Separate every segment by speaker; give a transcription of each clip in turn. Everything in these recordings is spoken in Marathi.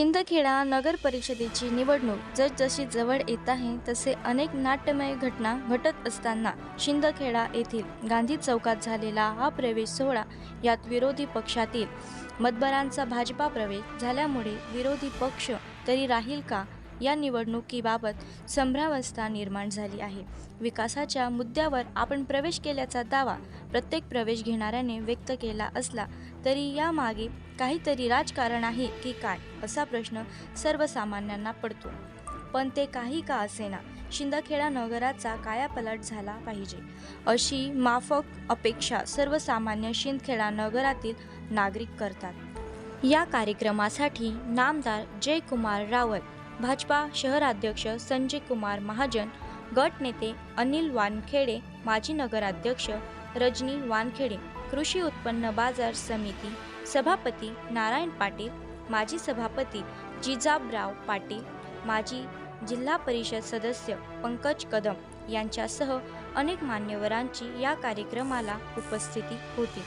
Speaker 1: शिंदखेडा नगर परिषदेची निवडणूक जसजशी जवळ येत आहे तसे अनेक नाट्यमय घटना घटत असताना शिंदखेडा येथील गांधी चौकात झालेला हा प्रवेश सोहळा यात विरोधी पक्षातील मतदारांचा भाजपा प्रवेश झाल्यामुळे विरोधी पक्ष तरी राहील का? या निवडणुकीबाबत संभ्रावस्था निर्माण झाली आहे. विकासाच्या मुद्द्यावर आपण प्रवेश केल्याचा दावा प्रत्येक प्रवेश घेणाऱ्याने व्यक्त केला असला तरी यामागे काहीतरी राजकारण आहे की काय असा प्रश्न सर्वसामान्यांना पडतो. पण ते काही का असेना शिंदखेडा नगराचा कायापलट झाला पाहिजे. अशी माफक अपेक्षा सर्वसामान्य शिंदखेडा नगरातील नागरिक करतात. या कार्यक्रमासाठी नामदार जयकुमार रावत भाजपा शहराध्यक्ष संजय कुमार महाजन गट नेते अनिल वानखेडे माजी नगराध्यक्ष रजनी वानखेडे कृषी उत्पन्न बाजार समिती सभापती नारायण पाटील माजी सभापती जिजाबराव पाटील माजी जिल्हा परिषद सदस्य पंकज कदम यांच्यासह अनेक मान्यवरांची या कार्यक्रमाला उपस्थिती होती.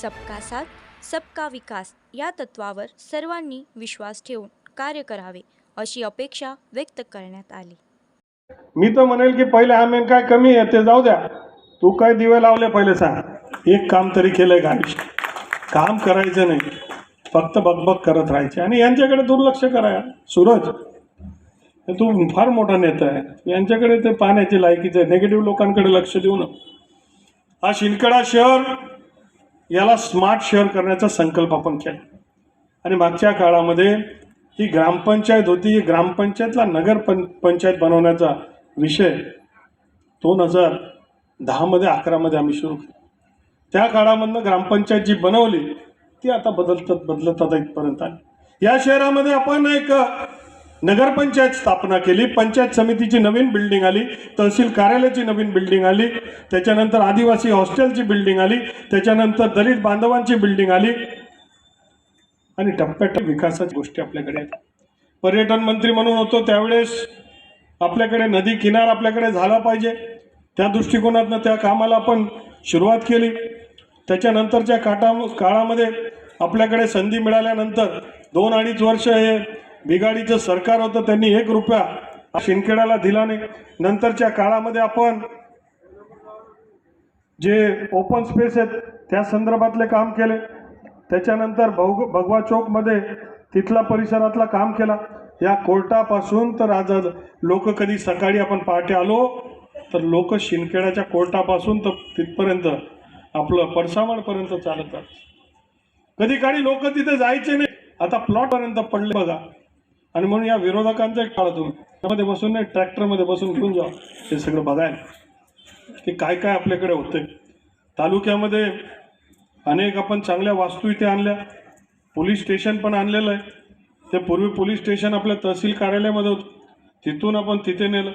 Speaker 1: सबका साथ सबका विकास या तत्वावर सर्वांनी विश्वास ठेवून कार्य करावे. अशी अपेक्षा व्यक्त करण्यात आली.
Speaker 2: मी तर म्हणेल की पहिले आम्ही काय कमी आहे ते जाऊ द्या. तू काय दिवे लावले पहिले सांग. एक काम तरी केलंय का काम करायचं नाही. फक्त बकबक करत राहायचे. आणि यांच्याकडे दुर्लक्ष कराया सूरज तू फार मोठा नेता आहे. यांच्याकडे ते पाहण्याची लायकीचं आहे. निगेटिव्ह लोकांकडे लक्ष देऊ नका. हा शिलकडा शहर याला स्मार्ट शहर करण्याचा संकल्प आपण केला. आणि मागच्या काळामध्ये ही ग्रामपंचायत होती ही ग्रामपंचायतला नगर पं पंचायत बनवण्याचा विषय दोन हजार दहामध्ये अकरामध्ये आम्ही सुरू केला. त्या काळामधनं ग्रामपंचायत जी बनवली ती आता बदलतात बदलत आता इथपर्यंत आली. या शहरामध्ये आपण एक नगरपंचायत स्थापना केली. पंचायत समितीची नवीन बिल्डिंग आली तहसील कार्यालयाची नवीन बिल्डिंग आली त्याच्यानंतर आदिवासी हॉस्टेलची बिल्डिंग आली त्याच्यानंतर दलित बांधवांची बिल्डिंग आली आणि टप्प्याटप्प्या विकासाच्या गोष्टी आपल्याकडे आहेत. पर्यटन मंत्री म्हणून होतो त्यावेळेस आपल्याकडे नदी किनार आपल्याकडे झाला पाहिजे. त्या दृष्टिकोनातनं त्या कामाला आपण सुरुवात केली. त्याच्यानंतरच्या काटा काळामध्ये आपल्याकडे संधी मिळाल्यानंतर दोन अडीच वर्ष हे बिगाडीचं सरकार होतं त्यांनी एक रुपया शिंदखेड्याला दिला नाही. नंतरच्या काळामध्ये आपण जे ओपन स्पेस आहेत त्या संदर्भातले काम केले. त्याच्यानंतर भग भगवा चौकमध्ये तिथला परिसरातला काम केला. या कोर्टापासून तर आज लोक कधी सकाळी आपण पहाटे आलो तर लोक शिंदखेड्याच्या कोर्टापासून तर तिथपर्यंत आपलं पडसावणपर्यंत चालतात कधी काळी लोक तिथे जायचे नाही. आता प्लॉटपर्यंत पडले बघा. आणि म्हणून या विरोधकांचं एक काळ तुम्ही त्यामध्ये बसून नाही ट्रॅक्टरमध्ये बसून घेऊन जा. हे सगळं बघायला. की काय काय आपल्याकडे होतंय. तालुक्यामध्ये अनेक आपण चांगल्या वास्तू इथे आणल्या. पोलीस स्टेशन पण आणलेलं आहे. ते पूर्वी पोलीस स्टेशन आपल्या तहसील कार्यालयामध्ये होतं. तिथून आपण तिथे नेलं.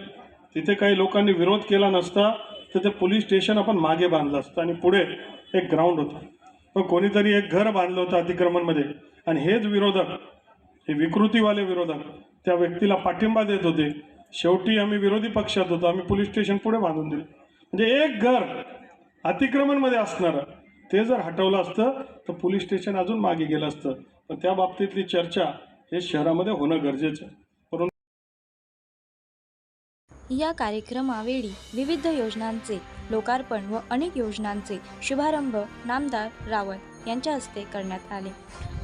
Speaker 2: तिथे काही लोकांनी विरोध केला नसता तर ते पोलीस स्टेशन आपण मागे बांधलं असतं आणि पुढे एक ग्राउंड होतं. पण कोणीतरी एक घर बांधलं होतं अतिक्रमणमध्ये. आणि हेच विरोधक हे विकृतीवाले विरोधक त्या व्यक्तीला पाठिंबा देत होते. शेवटी आम्ही विरोधी पक्षात होतो. आम्ही पोलीस स्टेशन पुढे बांधून दिले. म्हणजे एक घर अतिक्रमणमध्ये असणारं. ते जर हटवलं असतं तर पोलीस स्टेशन अजून मागे गेलं असतं. पण त्या बाबतीतली चर्चा हे शहरामध्ये होणं गरजेचं आहे. परंतु
Speaker 1: या कार्यक्रमावेळी विविध योजनांचे लोकार्पण व अनेक योजनांचे शुभारंभ नामदार रावत यांच्या हस्ते करण्यात आले.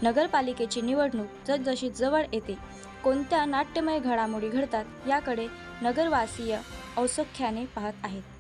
Speaker 1: नगरपालिकेची निवडणूक जसजशी जवळ येते कोणत्या नाट्यमय घडामोडी घडतात याकडे नगरवासीय औसख्याने पाहत आहेत.